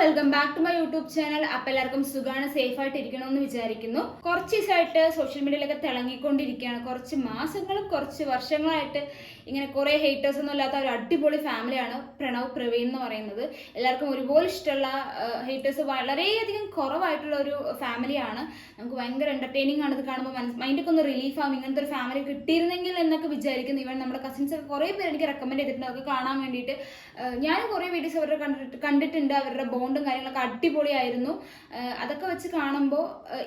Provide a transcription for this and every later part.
Welcome back to my YouTube channel അപ്പൊ എല്ലാവർക്കും സുഖമാണ് സേഫ് ആയിട്ട് ഇരിക്കണമെന്ന് വിചാരിക്കുന്നു. കുറച്ച് ദിവസമായിട്ട് സോഷ്യൽ മീഡിയയിലൊക്കെ തിളങ്ങിക്കൊണ്ടിരിക്കുകയാണ്. കുറച്ച് മാസങ്ങളും കുറച്ച് വർഷങ്ങളായിട്ട് ഇങ്ങനെ കുറേ ഹേറ്റേഴ്സ് ഒന്നും ഇല്ലാത്ത ഒരു അടിപൊളി ഫാമിലിയാണ് പ്രണവ് പ്രവീൺ എന്ന് പറയുന്നത്. എല്ലാവർക്കും ഒരുപോലെ ഇഷ്ടമുള്ള ഹേറ്റേഴ്സ് വളരെയധികം കുറവായിട്ടുള്ള ഒരു ഫാമിലിയാണ് നമുക്ക് ഭയങ്കര എന്റർടൈനിങ് ആണ് ഇത് കാണുമ്പോൾ മൈൻഡൊക്കെ ഒന്ന് റിലീഫ് ആവും. ഇങ്ങനത്തെ ഒരു ഫാമിലി കിട്ടിയിരുന്നെങ്കിൽ എന്നൊക്കെ വിചാരിക്കുന്നു. ഇവൻ നമ്മുടെ കസിൻസ് ഒക്കെ കുറേ പേര് എനിക്ക് റെക്കമെൻഡ് ചെയ്തിട്ടുണ്ട്. അവർക്ക് കാണാൻ വേണ്ടിയിട്ട്. ഞാനും കുറേ വീഡിയോസ് അവരുടെ കണ്ടിട്ട് കണ്ടിട്ടുണ്ട്. അവരുടെ ബോണ്ടും കാര്യങ്ങളൊക്കെ അടിപൊളിയായിരുന്നു. അതൊക്കെ വെച്ച് കാണുമ്പോൾ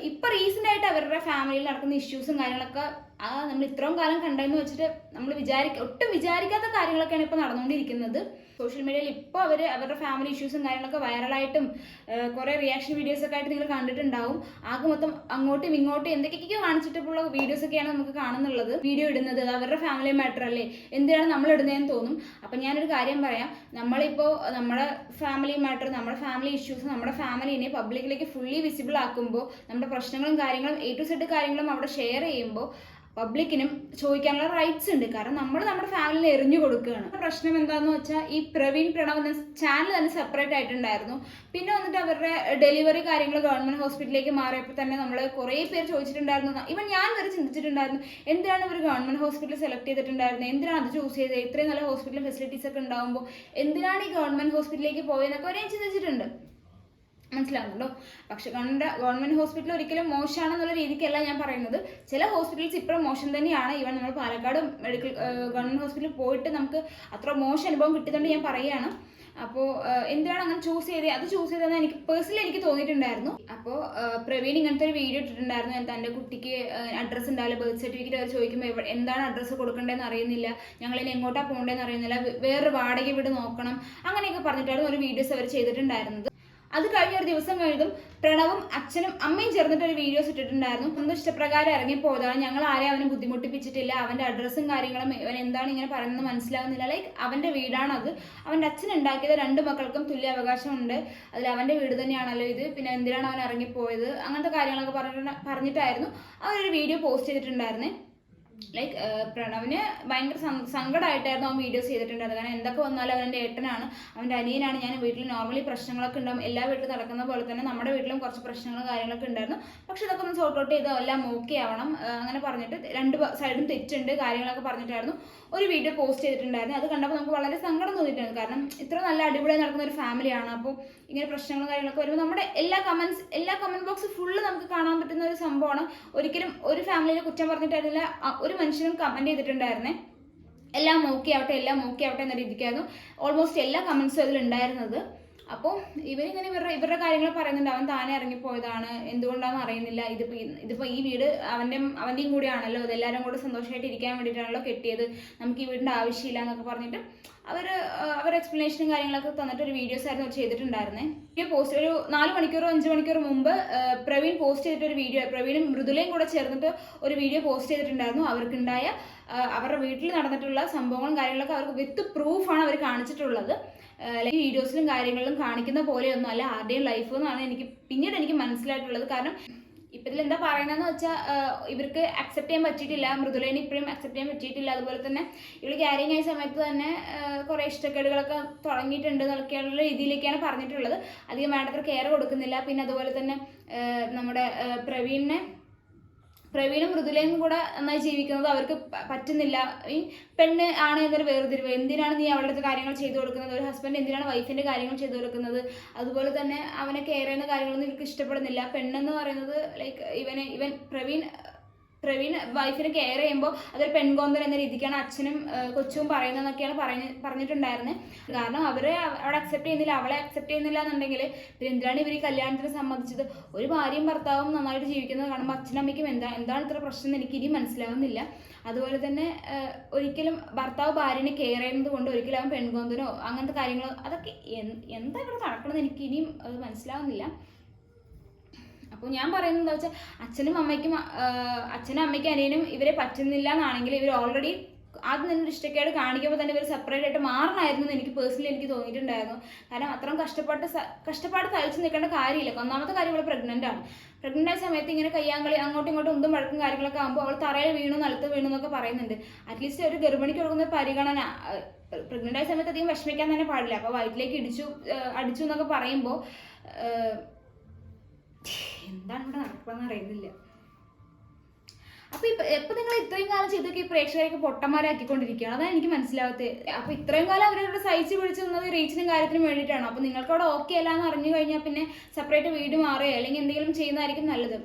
ഇപ്പം റീസെന്റ് ആയിട്ട് അവരുടെ ഫാമിലിയിൽ നടക്കുന്ന ഇഷ്യൂസും കാര്യങ്ങളൊക്കെ ആ നമ്മൾ ഇത്രയും കാലം കണ്ടെന്ന് വെച്ചിട്ട് നമ്മൾ വിചാരിക്ക ഒട്ടും വിചാരിക്കാത്ത കാര്യങ്ങളൊക്കെയാണ് ഇപ്പോൾ നടന്നുകൊണ്ടിരിക്കുന്നത്. സോഷ്യൽ മീഡിയയിൽ ഇപ്പോൾ അവർ അവരുടെ ഫാമിലി ഇഷ്യൂസും കാര്യങ്ങളൊക്കെ വൈറലായിട്ടും കുറേ റിയാക്ഷൻ വീഡിയോസ് ഒക്കെ ആയിട്ട് നിങ്ങൾ കണ്ടിട്ടുണ്ടാവും. ആകെ മൊത്തം അങ്ങോട്ടും ഇങ്ങോട്ടും എന്തൊക്കെയൊക്കെയോ കാണിച്ചിട്ടുള്ള വീഡിയോസ് ഒക്കെയാണ് നമുക്ക് കാണുന്നുള്ളത്. വീഡിയോ ഇടുന്നത് അവരുടെ ഫാമിലി മാറ്റർ അല്ലേ? എന്തിനാണ് നമ്മൾ ഇടുന്നതെന്ന് തോന്നും. അപ്പം ഞാനൊരു കാര്യം പറയാം. നമ്മളിപ്പോൾ നമ്മുടെ ഫാമിലി മാറ്റർ നമ്മുടെ ഫാമിലി ഇഷ്യൂസ് നമ്മുടെ ഫാമിലിനെ പബ്ലിക്കിലേക്ക് ഫുള്ളി വിസിബിൾ ആക്കുമ്പോൾ നമ്മുടെ പ്രശ്നങ്ങളും കാര്യങ്ങളും എ ടു സെഡ് കാര്യങ്ങളും അവിടെ ഷെയർ ചെയ്യുമ്പോൾ പബ്ലിക്കിനും ചോദിക്കാനുള്ള റൈറ്റ്സ് ഉണ്ട്. കാരണം നമ്മൾ നമ്മുടെ ഫാമിലിനെ എറിഞ്ഞു കൊടുക്കുകയാണ്. പ്രശ്നം എന്താണെന്ന് വെച്ചാൽ ഈ പ്രവീൺ പ്രണവ് എന്ന ചാനൽ തന്നെ സെപ്പറേറ്റ് ആയിട്ടുണ്ടായിരുന്നു. പിന്നെ വന്നിട്ട് അവരുടെ ഡെലിവറി കാര്യങ്ങൾ ഗവൺമെന്റ് ഹോസ്പിറ്റലിലേക്ക് മാറിയപ്പോൾ തന്നെ നമ്മൾ കുറേ പേര് ചോദിച്ചിട്ടുണ്ടായിരുന്നു. ഇവൻ ഞാൻ വരെ ചിന്തിച്ചിട്ടുണ്ടായിരുന്നു. എന്തിനാണ് ഇവർ ഗവൺമെന്റ് ഹോസ്പിറ്റൽ സെലക്ട് ചെയ്തിട്ടുണ്ടായിരുന്നത് എന്തിനാണ് അത് ചൂസ് ചെയ്തത് ഇത്രയും നല്ല ഹോസ്പിറ്റൽ ഫെസിലിറ്റീസ് ഒക്കെ ഉണ്ടാകുമ്പോൾ എന്തിനാണ് ഈ ഗവൺമെന്റ് ഹോസ്പിറ്റലിലേക്ക് പോയെന്നൊക്കെ ഒരേ ചിന്തിച്ചിട്ടുണ്ട്. മനസ്സിലാവുന്നുണ്ടോ? പക്ഷെ ഗവൺമെന്റ് ഗവൺമെന്റ് ഹോസ്പിറ്റൽ ഒരിക്കലും മോശമാണെന്നുള്ള രീതിക്കല്ല ഞാൻ പറയുന്നത്. ചില ഹോസ്പിറ്റൽസ് ഇപ്പോഴും മോശം തന്നെയാണ്. ഇവൻ നമ്മൾ പാലക്കാട് മെഡിക്കൽ ഗവൺമെന്റ് ഹോസ്പിറ്റലിൽ പോയിട്ട് നമുക്ക് അത്ര മോശം അനുഭവം കിട്ടിയതുകൊണ്ട് ഞാൻ പറയുകയാണ്. അപ്പോൾ എന്തിനാണ് അങ്ങനെ ചൂസ് ചെയ്തത് അത് ചൂസ് ചെയ്തതെന്ന് എനിക്ക് പേഴ്സണലി എനിക്ക് തോന്നിയിട്ടുണ്ടായിരുന്നു. അപ്പോൾ പ്രവീൺ ഇങ്ങനത്തെ ഒരു വീഡിയോ ഇട്ടിട്ടുണ്ടായിരുന്നു. തന്റെ കുട്ടിക്ക് അഡ്രസ്സ് ഉണ്ടാവില്ല. ബർത്ത് സർട്ടിഫിക്കറ്റ് അവർ ചോദിക്കുമ്പോൾ എന്താണ് അഡ്രസ്സ് കൊടുക്കേണ്ടതെന്ന് അറിയുന്നില്ല. ഞങ്ങൾ ഇനി എങ്ങോട്ടാണ് പോകേണ്ടതെന്ന് അറിയുന്നില്ല വേറൊരു വാടക വീട് നോക്കണം. അങ്ങനെയൊക്കെ പറഞ്ഞിട്ടായിരുന്നു ഒരു വീഡിയോസ് അവർ ചെയ്തിട്ടുണ്ടായിരുന്നത്. അത് കഴിഞ്ഞ ഒരു ദിവസം കഴിഞ്ഞതും പ്രണവും അച്ഛനും അമ്മയും ചേർന്നിട്ട് ഒരു വീഡിയോസ് ഇട്ടിട്ടുണ്ടായിരുന്നു. സ്വന്തം ഇഷ്ടപ്രകാരം ഇറങ്ങിപ്പോയതാണ് ഞങ്ങൾ ആരെയും അവനെ ബുദ്ധിമുട്ടിപ്പിച്ചിട്ടില്ല. അവന്റെ അഡ്രസ്സും കാര്യങ്ങളും ഇവൻ എന്താണ് ഇങ്ങനെ പറയുന്നത് മനസ്സിലാവുന്നില്ല. ലൈക്ക് അവന്റെ വീടാണത് അവന്റെ അച്ഛൻ ഉണ്ടാക്കിയത് രണ്ട് മക്കൾക്കും തുല്യ അവകാശമുണ്ട്. അതിൽ അവന്റെ വീട് തന്നെയാണല്ലോ ഇത്. പിന്നെ എന്തിനാണ് അവൻ ഇറങ്ങിപ്പോയത്? അങ്ങനത്തെ കാര്യങ്ങളൊക്കെ പറഞ്ഞിട്ട് പറഞ്ഞിട്ടായിരുന്നു. അവരൊരു വീഡിയോ പോസ്റ്റ് ചെയ്തിട്ടുണ്ടായിരുന്നേ. ലൈക്ക് പ്രണവിന് ഭയങ്കര സങ്കടമായിട്ടായിരുന്നു അവൻ വീഡിയോസ് ചെയ്തിട്ടുണ്ടായിരുന്നത് കാരണം എന്തൊക്കെ വന്നാലും അവന്റെ ഏട്ടനാണ്. അവന്റെ അനിയനാണ്. ഞാൻ വീട്ടിൽ നോർമലി പ്രശ്നങ്ങളൊക്കെ ഉണ്ടാവും. എല്ലാ വീട്ടിലും നടക്കുന്ന പോലെ തന്നെ നമ്മുടെ വീട്ടിലും കുറച്ച് പ്രശ്നങ്ങളും കാര്യങ്ങളൊക്കെ ഉണ്ടായിരുന്നു. പക്ഷെ ഇതൊക്കെ ഒന്ന് സോർട്ട് ഔട്ട് ചെയ്ത് എല്ലാം ഓക്കെ ആവണം. അങ്ങനെ പറഞ്ഞിട്ട് രണ്ട് സൈഡും തെറ്റുണ്ട് കാര്യങ്ങളൊക്കെ പറഞ്ഞിട്ടായിരുന്നു ഒരു വീഡിയോ പോസ്റ്റ് ചെയ്തിട്ടുണ്ടായിരുന്നു. അത് കണ്ടപ്പോൾ നമുക്ക് വളരെ സങ്കടം തോന്നിയിട്ടുണ്ട്. കാരണം ഇത്ര നല്ല അടിപൊളിയായി നടക്കുന്ന ഒരു ഫാമിലിയാണ് അപ്പോൾ ഇങ്ങനെ പ്രശ്നങ്ങളും കാര്യങ്ങളൊക്കെ വരുമ്പോൾ നമ്മുടെ എല്ലാ കമൻസ് എല്ലാ കമന്റ് ബോക്സ് ഫുള്ള് നമുക്ക് കാണാൻ പറ്റുന്ന ഒരു സംഭവമാണ്. ഒരിക്കലും ഒരു ഫാമിലിയെ കുറ്റം പറഞ്ഞിട്ടായിരുന്നില്ല. ഒരു മനുഷ്യനും കമന്റ് ചെയ്തിട്ടുണ്ടായിരുന്നേ. എല്ലാം ഓക്കെ ആവട്ടെ എല്ലാം ഓക്കെ ആവട്ടെ എന്ന രീതിക്കായിരുന്നു ഓൾമോസ്റ്റ് എല്ലാ കമൻസും അതിൽ ഉണ്ടായിരുന്നത്. അപ്പോൾ ഇവരിങ്ങനെ ഇവരുടെ ഇവരുടെ കാര്യങ്ങൾ പറയുന്നുണ്ട്. അവൻ താനെ ഇറങ്ങിപ്പോയതാണ്. എന്തുകൊണ്ടാണെന്ന് അറിയുന്നില്ല. ഇതിപ്പോൾ ഇതിപ്പോൾ ഈ വീട് അവന്റെ അവന്റെയും കൂടെയാണല്ലോ. ഇതെല്ലാവരും കൂടെ സന്തോഷമായിട്ട് ഇരിക്കാൻ വേണ്ടിയിട്ടാണല്ലോ കെട്ടിയത്. നമുക്ക് ഈ വീടിന്റെ ആവശ്യമില്ല എന്നൊക്കെ പറഞ്ഞിട്ട് അവർ അവർ എക്സ്പ്ലനേഷനും കാര്യങ്ങളൊക്കെ തന്നിട്ട് ഒരു വീഡിയോസ് ആയിരുന്നു ചെയ്തിട്ടുണ്ടായിരുന്നേ. വീഡിയോ പോസ്റ്റ് ഒരു നാല് മണിക്കൂറോ അഞ്ച് മണിക്കൂറോ മുമ്പ് പ്രവീൺ പോസ്റ്റ് ചെയ്തിട്ട് ഒരു വീഡിയോ പ്രവീണും മൃദുലയും കൂടെ ചേർന്നിട്ട് ഒരു വീഡിയോ പോസ്റ്റ് ചെയ്തിട്ടുണ്ടായിരുന്നു. അവർക്കുണ്ടായ അവരുടെ വീട്ടിൽ നടന്നിട്ടുള്ള സംഭവങ്ങളും കാര്യങ്ങളൊക്കെ അവർക്ക് വിത്ത് പ്രൂഫാണ് അവർ കാണിച്ചിട്ടുള്ളത്. ഈ വീഡിയോസിലും കാര്യങ്ങളിലും കാണിക്കുന്ന പോലെയൊന്നും അല്ല ആരുടെയും ലൈഫ് എന്നാണ് എനിക്ക് പിന്നീട് എനിക്ക് മനസ്സിലായിട്ടുള്ളത്. കാരണം ഇപ്പം എന്താ പറയണതെന്ന് വെച്ചാൽ ഇവർക്ക് അക്സെപ്റ്റ് ചെയ്യാൻ പറ്റിയിട്ടില്ല. മൃദുലേനെ ഇപ്പോഴും അക്സെപ്റ്റ് ചെയ്യാൻ പറ്റിയിട്ടില്ല. അതുപോലെ തന്നെ ഇവൾ ക്യാരിങ് ആയ സമയത്ത് തന്നെ കുറേ ഇഷ്ടക്കേടുകളൊക്കെ തുടങ്ങിയിട്ടുണ്ട് എന്നൊക്കെയുള്ള രീതിയിലേക്കാണ് പറഞ്ഞിട്ടുള്ളത്. അധികം വേണ്ടത്ര കെയർ കൊടുക്കുന്നില്ല. പിന്നെ അതുപോലെ തന്നെ നമ്മുടെ പ്രവീണിനെ പ്രവീണും മൃദുലയും കൂടെ നന്നായി ജീവിക്കുന്നത് അവർക്ക് പറ്റുന്നില്ല. ഈ പെണ്ണ് ആണ് എന്നൊരു വേർതിരിവ്. എന്തിനാണ് നീ അവളുടെ കാര്യങ്ങൾ ചെയ്തു കൊടുക്കുന്നത്? ഒരു ഹസ്ബൻഡ് എന്തിനാണ് വൈഫിന്റെ കാര്യങ്ങൾ ചെയ്തു കൊടുക്കുന്നത്? അതുപോലെ തന്നെ അവനെ കെയർ ചെയ്യുന്ന കാര്യങ്ങളൊന്നും ഇവർക്ക് ഇഷ്ടപ്പെടുന്നില്ല. പെണ്ണെന്ന് പറയുന്നത് ലൈക്ക് ഇവനെ ഇവൻ പ്രവീൺ പ്രവീൺ വൈഫിനെ കെയർ ചെയ്യുമ്പോൾ അതൊരു പെൺകോന്തൻ എന്ന രീതിക്കാണ് അച്ഛനും കൊച്ചും പറയുന്നതെന്നൊക്കെയാണ് പറഞ്ഞ് പറഞ്ഞിട്ടുണ്ടായിരുന്നത് കാരണം അവരെ അവ- അവിടെ അക്സെപ്റ്റ് ചെയ്യുന്നില്ല. അവളെ അക്സെപ്റ്റ് ചെയ്യുന്നില്ല എന്നുണ്ടെങ്കിൽ പിന്നെ എന്തിനാണ് ഇവർ ഈ കല്യാണത്തിന് സമ്മതിച്ചത്? ഒരു ഭാര്യയും ഭർത്താവും നന്നായിട്ട് ജീവിക്കുന്നത് കാണുമ്പോൾ അച്ഛനും അമ്മയ്ക്കും എന്താ എന്താണ് ഇത്ര പ്രശ്നം എനിക്ക് ഇനി മനസ്സിലാവുന്നില്ല. അതുപോലെ തന്നെ ഒരിക്കലും ഭർത്താവ് ഭാര്യനെ കെയർ ചെയ്യുന്നത് കൊണ്ട് ഒരിക്കലും അവൻ പെൺകോന്തനോ അങ്ങനത്തെ കാര്യങ്ങളോ അതൊക്കെ എന്താ ഇവിടെ നടക്കണമെന്ന് എനിക്ക് ഇനിയും അത് മനസ്സിലാവുന്നില്ല. അപ്പോൾ ഞാൻ പറയുന്നത് എന്താ വെച്ചാൽ അച്ഛനും അമ്മയ്ക്കും അച്ഛനും അമ്മയ്ക്കും അനിയനും ഇവരെ പറ്റുന്നില്ല എന്നാണെങ്കിൽ ഇവർ ഓൾറെഡി ആദ്യം നിന്നൊരു ഇഷ്ടക്കേട് കാണിക്കുമ്പോൾ തന്നെ ഇവർ സെപ്പറേറ്റ് ആയിട്ട് മാറണമായിരുന്നു എന്ന് എനിക്ക് പേഴ്സണലി എനിക്ക് തോന്നിയിട്ടുണ്ടായിരുന്നു. കാരണം അത്രയും കഷ്ടപ്പെട്ട് കഷ്ടപ്പാട് സഹിച്ചു നിൽക്കേണ്ട കാര്യമില്ല. ഒന്നാമത്തെ കാര്യം ഇവിടെ പ്രഗ്നന്റ് ആണ്. പ്രഗ്നന്റ് ആയ സമയത്ത് ഇങ്ങനെ കയ്യാങ്കളി അങ്ങോട്ടും ഇങ്ങോട്ടും ഉന്തും വഴക്കും കാര്യങ്ങളൊക്കെ ആകുമ്പോൾ അവൾ തറയിൽ വീണു നിലത്ത് വീണു എന്നൊക്കെ പറയുന്നുണ്ട്. അറ്റ്ലീസ്റ്റ് ഒരു ഗർഭിണിക്ക് കൊടുക്കുന്ന പരിഗണന പ്രഗ്നന്റ് ആയ സമയത്ത് അധികം വിഷമിക്കാൻ തന്നെ പാടില്ല. അപ്പോൾ വയറ്റിലേക്ക് ഇടിച്ചു അടിച്ചു എന്നൊക്കെ പറയുമ്പോൾ എന്താണ് ഇവിടെ നടക്കുകയെന്ന് അറിയുന്നില്ല. അപ്പൊ ഇപ്പൊ ഇപ്പൊ നിങ്ങൾ ഇത്രയും കാലം ചെയ്തൊക്കെ ഈ പ്രേക്ഷകരൊക്കെ പൊട്ടന്മാരാക്കിക്കൊണ്ടിരിക്കുകയാണ്. അതാണ് എനിക്ക് മനസ്സിലാവാത്തത് അപ്പൊ ഇത്രയും കാലം അവരവരുടെ സഹിച്ച് പിടിച്ചു നിന്നത് റീച്ചിനും കാര്യത്തിനും വേണ്ടിയിട്ടാണ്? അപ്പൊ നിങ്ങൾക്ക് അവിടെ ഓക്കെ അല്ല എന്ന് അറിഞ്ഞു കഴിഞ്ഞാൽ പിന്നെ സെപ്പറേറ്റ് വീട് മാറുകയോ അല്ലെങ്കിൽ എന്തെങ്കിലും ചെയ്യുന്നതായിരിക്കും നല്ലത്.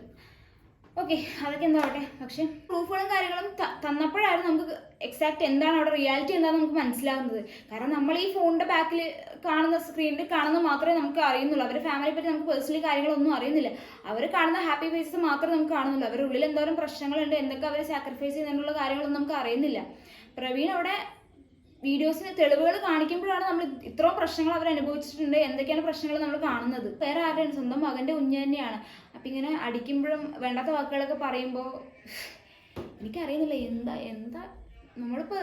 ഓക്കെ അതൊക്കെ എന്താവട്ടെ പക്ഷെ പ്രൂഫുകളും കാര്യങ്ങളും തന്നപ്പോഴായിരുന്നു നമുക്ക് എക്സാക്ട് എന്താണ് അവിടെ റിയാലിറ്റി എന്താണെന്ന് നമുക്ക് മനസ്സിലാവുന്നത്. കാരണം നമ്മൾ ഈ ഫോണിന്റെ ബാക്കിൽ കാണുന്ന സ്ക്രീനിൽ കാണുന്നത് മാത്രമേ നമുക്ക് അറിയുന്നുള്ളൂ. അവരുടെ ഫാമിലിയെ പറ്റി നമുക്ക് പേഴ്സണലി കാര്യങ്ങളൊന്നും അറിയുന്നില്ല. അവർ കാണുന്ന ഹാപ്പി ഫേസസ് മാത്രമേ നമുക്ക് കാണുന്നുള്ളൂ. അവരുടെ ഉള്ളിൽ എന്തോരം പ്രശ്നങ്ങളുണ്ട് എന്തൊക്കെ അവർ സാക്രിഫൈസ് ചെയ്യുന്നതിനുള്ള കാര്യങ്ങളൊന്നും നമുക്ക് അറിയുന്നില്ല. പ്രവീൺ അവിടെ വീഡിയോസിന് തെളിവുകൾ കാണിക്കുമ്പോഴാണ് നമ്മൾ ഇത്രയും പ്രശ്നങ്ങൾ അവർ അനുഭവിച്ചിട്ടുണ്ട്. എന്തൊക്കെയാണ് പ്രശ്നങ്ങൾ നമ്മൾ കാണുന്നത്? വേറെ ആരുടെയാണ്? സ്വന്തം മകന്റെ കുഞ്ഞ് തന്നെയാണ്. അപ്പം ഇങ്ങനെ അടിക്കുമ്പോഴും വേണ്ടാത്ത വാക്കുകളൊക്കെ പറയുമ്പോൾ എനിക്കറിയുന്നില്ല എന്താ എന്താ നമ്മളിപ്പോൾ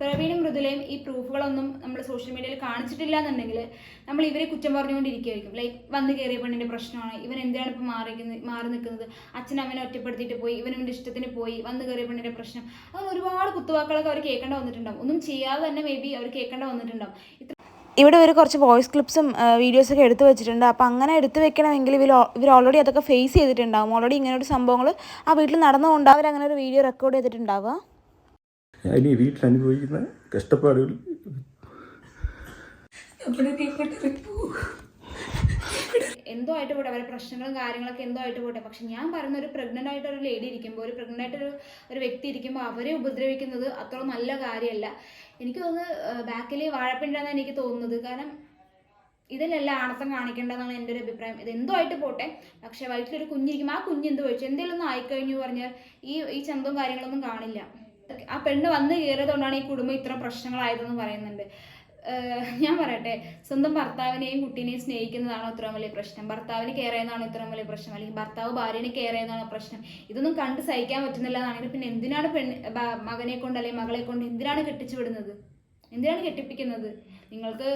പ്രവീണും മൃദുലയും ഈ പ്രൂഫുകളൊന്നും നമ്മൾ സോഷ്യൽ മീഡിയയിൽ കാണിച്ചിട്ടില്ല എന്നുണ്ടെങ്കിൽ നമ്മൾ ഇവരെ കുറ്റം പറഞ്ഞുകൊണ്ടിരിക്കുകയായിരിക്കും ലൈക്ക് വന്ന് കയറിയ പെണ്ണിന്റെ പ്രശ്നമാണ് ഇവൻ എന്തിനാണ് ഇപ്പോൾ മാറി മാറി നിൽക്കുന്നത്? അച്ഛൻ അവനെ ഒറ്റപ്പെടുത്തിയിട്ട് പോയി ഇവനവന്റെ ഇഷ്ടത്തിന് പോയി വന്ന് കയറിയ പെണ്ണിന്റെ പ്രശ്നം. അങ്ങനെ ഒരുപാട് കുത്തുവാക്കുകളൊക്കെ അവർ കേൾക്കേണ്ട വന്നിട്ടുണ്ടാവും. ഒന്നും ചെയ്യാതെ തന്നെ മേ ബി അവർ കേൾക്കേണ്ട വന്നിട്ടുണ്ടാവും. ഇത്ര ഇവിടെ ഒരു കുറച്ച് വോയിസ് ക്ലിപ്സും വീഡിയോസൊക്കെ എടുത്തു വെച്ചിട്ടുണ്ട്. അപ്പോൾ അങ്ങനെ എടുത്തു വെക്കണമെങ്കിൽ ഇവർ ഇവർ ഓൾറെഡി അതൊക്കെ ഫേസ് ചെയ്തിട്ടുണ്ടാവും. ഓൾറെഡി ഇങ്ങനെ ഒരു സംഭവങ്ങൾ ആ വീട്ടിൽ നടന്നുകൊണ്ട് അവർ അങ്ങനെ ഒരു വീഡിയോ റെക്കോർഡ് ചെയ്തിട്ടുണ്ടാവുക. ഇനി വീട്ടിൽ അനുഭവിക്കുന്ന കഷ്ടപ്പാടുകൾ എന്തോ ആയിട്ട് പോട്ടെ അവരുടെ പ്രശ്നങ്ങളും കാര്യങ്ങളൊക്കെ എന്തോ ആയിട്ട് പോട്ടെ. പക്ഷെ ഞാൻ പറയുന്ന ഒരു പ്രഗ്നന്റ് ആയിട്ട് ഒരു ലേഡി ഇരിക്കുമ്പോൾ ഒരു പ്രഗ്നന്റ് ആയിട്ട് ഒരു വ്യക്തി ഇരിക്കുമ്പോൾ അവരെ ഉപദ്രവിക്കുന്നത് അത്ര നല്ല കാര്യമല്ല. എനിക്ക് തോന്നുന്നത് ബാക്കിൽ വാഴപ്പിണ്ടാന്നാണ് എനിക്ക് തോന്നുന്നത്. കാരണം ഇതിലല്ല ആണത്തം കാണിക്കേണ്ടതെന്നാണ് എന്റെ ഒരു അഭിപ്രായം. ഇത് എന്തോ ആയിട്ട് പോട്ടെ പക്ഷെ വയറ്റിലൊരു കുഞ്ഞിരിക്കുമ്പോൾ ആ കുഞ്ഞ് എന്ത് ചോദിച്ചു എന്തെങ്കിലും ഒന്ന് ആയിക്കഴിഞ്ഞു പറഞ്ഞാൽ ഈ ഈ ചന്തവും കാര്യങ്ങളൊന്നും കാണില്ല. ആ പെണ്ണ് വന്ന് കയറിയതുകൊണ്ടാണ് ഈ കുടുംബം ഇത്ര പ്രശ്നങ്ങളായതെന്ന് പറയുന്നുണ്ട്. ഞാൻ പറയട്ടെ. സ്വന്തം ഭർത്താവിനെയും കുട്ടീനെയും സ്നേഹിക്കുന്നതാണോ ഇത്രയും വലിയ പ്രശ്നം? ഭർത്താവിന് കെയർ ചെയ്യുന്നതാണോ ഇത്രയും വലിയ പ്രശ്നം? അല്ലെങ്കിൽ ഭർത്താവ് ഭാര്യനെ കെയർ ചെയ്യുന്നതാണോ പ്രശ്നം? ഇതൊന്നും കണ്ട് സഹിക്കാൻ പറ്റുന്നില്ല എന്നാണെങ്കിൽ പിന്നെ എന്തിനാണ് പെണ്ണ് മകനെ കൊണ്ട് അല്ലെങ്കിൽ മകളെ കൊണ്ട് എന്തിനാണ് കെട്ടിച്ചു വിടുന്നത്? എന്തിനാണ് കെട്ടിപ്പിക്കുന്നത്? നിങ്ങൾക്ക്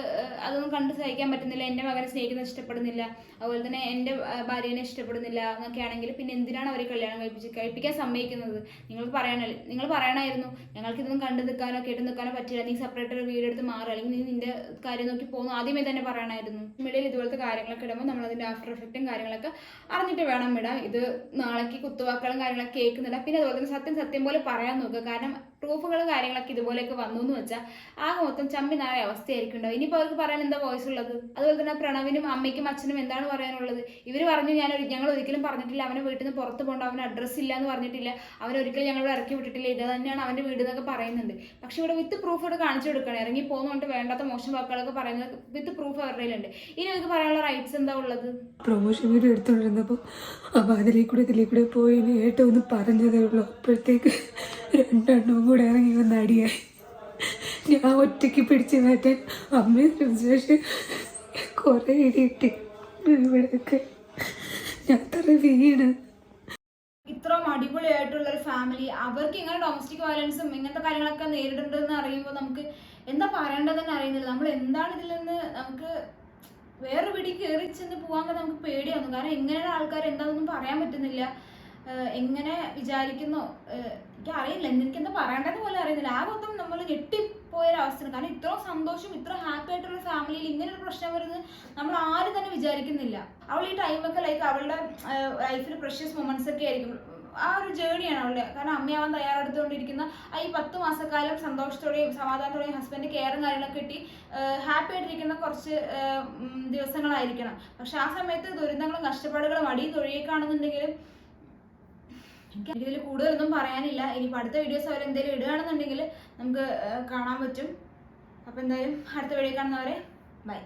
അതൊന്നും കണ്ട് സഹിക്കാൻ പറ്റുന്നില്ല എന്റെ മകനെ സ്നേഹിക്കുന്നത് ഇഷ്ടപ്പെടുന്നില്ല അതുപോലെ തന്നെ എന്റെ ഭാര്യനെ ഇഷ്ടപ്പെടുന്നില്ല എന്നൊക്കെ ആണെങ്കിൽ പിന്നെ എന്തിനാണ് അവരെ കല്യാണം കഴിപ്പിച്ച് കഴിപ്പിക്കാൻ സമ്മതിക്കുന്നത്? നിങ്ങൾക്ക് പറയാനല്ല നിങ്ങൾ പറയണമായിരുന്നു ഞങ്ങൾക്ക് ഇതൊന്നും കണ്ടു നിൽക്കാനോ കേട്ട് നിൽക്കാനോ പറ്റില്ല നീ സെപ്പറേറ്റ് ഒരു വീടെടുത്ത് മാറുക അല്ലെങ്കിൽ നീ നിന്റെ കാര്യം നോക്കി പോകുന്നു ആദ്യമേ തന്നെ പറയണമായിരുന്നു മീഡിയയിൽ ഇതുപോലത്തെ കാര്യങ്ങളൊക്കെ ഇടുമ്പോൾ നമ്മൾ അതിന്റെ ആഫ്റ്റർ എഫക്റ്റും കാര്യങ്ങളൊക്കെ അറിഞ്ഞിട്ട് വേണം ഇടാം ഇത് നാളേക്ക് കുത്തുവാക്കുകളും കാര്യങ്ങളൊക്കെ കേൾക്കുന്നില്ല പിന്നെ അതുപോലെ തന്നെ സത്യം സത്യം പോലെ പറയാൻ നോക്കുക. കാരണം പ്രൂഫുകൾ കാര്യങ്ങളൊക്കെ ഇതുപോലെയൊക്കെ വന്നു എന്ന് വെച്ചാൽ ആകെ മൊത്തം ചമ്മി നാളെ അവസ്ഥയായിരിക്കും ഉണ്ടാവും ഇനിയിപ്പോൾ അവർക്ക് പറയാൻ എന്താ വോയിസ് ഉള്ളത്? അതുപോലെ തന്നെ പ്രണവിനും അമ്മയ്ക്കും അച്ഛനും എന്താണ് പറയാനുള്ളത്? ഇവർ പറഞ്ഞു ഞാൻ ഞങ്ങൾ ഒരിക്കലും പറഞ്ഞിട്ടില്ല അവനെ വീട്ടിൽ നിന്ന് പുറത്ത് പോകണ്ട അവന് അഡ്രസ്സ് ഇല്ല എന്ന് പറഞ്ഞിട്ടില്ല അവൻ ഒരിക്കലും ഞങ്ങൾ ഇറക്കി വിട്ടിട്ടില്ല ഇത് തന്നെയാണ് അവന്റെ വീട് എന്നൊക്കെ പറയുന്നുണ്ട്. പക്ഷെ ഇവിടെ വിത്ത് പ്രൂഫ് ഇവിടെ കാണിച്ചു കൊടുക്കണം ഇറങ്ങി പോകുന്നതുകൊണ്ട് വേണ്ടാത്ത മോശം വാക്കുകളൊക്കെ പറയുന്നത് വിത്ത് പ്രൂഫ് അവരുടെ കയ്യിലുണ്ട്. ഇനി അവർക്ക് പറയാനുള്ള റൈറ്റ്സ് എന്താ ഉള്ളത്? പ്രൊമോഷൻ വീഡിയോ എടുത്തുകൊണ്ടിരുന്നപ്പോൾ അപ്പോൾ അതിലേക്കൂടെ ഇതിലേക്കൂടെ പോയി ഇനി ഏറ്റവും ഒന്ന് പറഞ്ഞതേ ഉള്ളൂ. അപ്പോഴത്തേക്ക് രണ്ടെണ്ണവും കൂടെ ഇറങ്ങി വന്ന് അടിയായി ഞാൻ ഒറ്റയ്ക്ക് പിടിച്ച് മാറ്റാൻ അമ്മയെ ശ്രമിച്ചു കുറേ ഇടിയിട്ട് ഇവിടെയൊക്കെ. ഞാൻ തറ വീണ്. ഇത്രയും അടിപൊളിയായിട്ടുള്ള ഒരു ഫാമിലി അവർക്ക് ഇങ്ങനെ ഡൊമസ്റ്റിക് വയലൻസും ഇങ്ങനത്തെ കാര്യങ്ങളൊക്കെ നേരിടുന്നുണ്ടെന്ന് അറിയുമ്പോൾ നമുക്ക് എന്താ പറയേണ്ടതെന്ന് അറിയുന്നില്ല. നമ്മൾ എന്താണ് ഇതിൽ നിന്ന് നമുക്ക് വേറെ പിടി കയറി ചെന്ന് പോകാൻ നമുക്ക് പേടിയാവുന്നു. കാരണം ഇങ്ങനെയുള്ള ആൾക്കാർ എന്താണെന്നൊന്നും പറയാൻ പറ്റുന്നില്ല. എങ്ങനെ വിചാരിക്കുന്നു? എനിക്ക് അറിയില്ല എനിക്ക് എന്താ പറയേണ്ടത് പോലും അറിയുന്നില്ല. ആ മൊത്തം നമ്മൾ ഞെട്ടിപ്പോയ ഒരു അവസ്ഥയാണ്. കാരണം ഇത്ര സന്തോഷം ഇത്ര ഹാപ്പി ആയിട്ടുള്ള ഫാമിലിയിൽ ഇങ്ങനെ ഒരു പ്രശ്നം വരുന്നത് നമ്മൾ ആരും തന്നെ വിചാരിക്കുന്നില്ല. അവൾ ഈ ടൈമൊക്കെ ലൈക്ക് അവളുടെ ലൈഫിൽ പ്രഷ്യസ് മൊമെന്റ്സ് ഒക്കെ ആയിരിക്കും. ആ ഒരു ജേണിയാണ് അവളുടെ. കാരണം അമ്മയാവാൻ തയ്യാറെടുത്തുകൊണ്ടിരിക്കുന്ന ആ ഈ പത്ത് മാസക്കാലം സന്തോഷത്തോടെയും സമാധാനത്തോടെയും ഹസ്ബൻഡ് കെയറും കാര്യങ്ങളൊക്കെ കിട്ടി ഹാപ്പി ആയിട്ടിരിക്കുന്ന കുറച്ച് ദിവസങ്ങളായിരിക്കണം. പക്ഷെ ആ സമയത്ത് ദുരിതങ്ങളും കഷ്ടപ്പാടുകളും അടിയും തൊഴിയേക്കാണെന്നുണ്ടെങ്കിലും എനിക്ക് ഇതിൽ കൂടുതലൊന്നും പറയാനില്ല. ഇനിയിപ്പോൾ അടുത്ത വീഡിയോസ് അവർ എന്തെങ്കിലും ഇടുകയാണെന്നുണ്ടെങ്കിൽ നമുക്ക് കാണാൻ പറ്റും. അപ്പോൾ എന്തായാലും അടുത്ത വീഡിയോ കാണുന്നവരെ ബൈ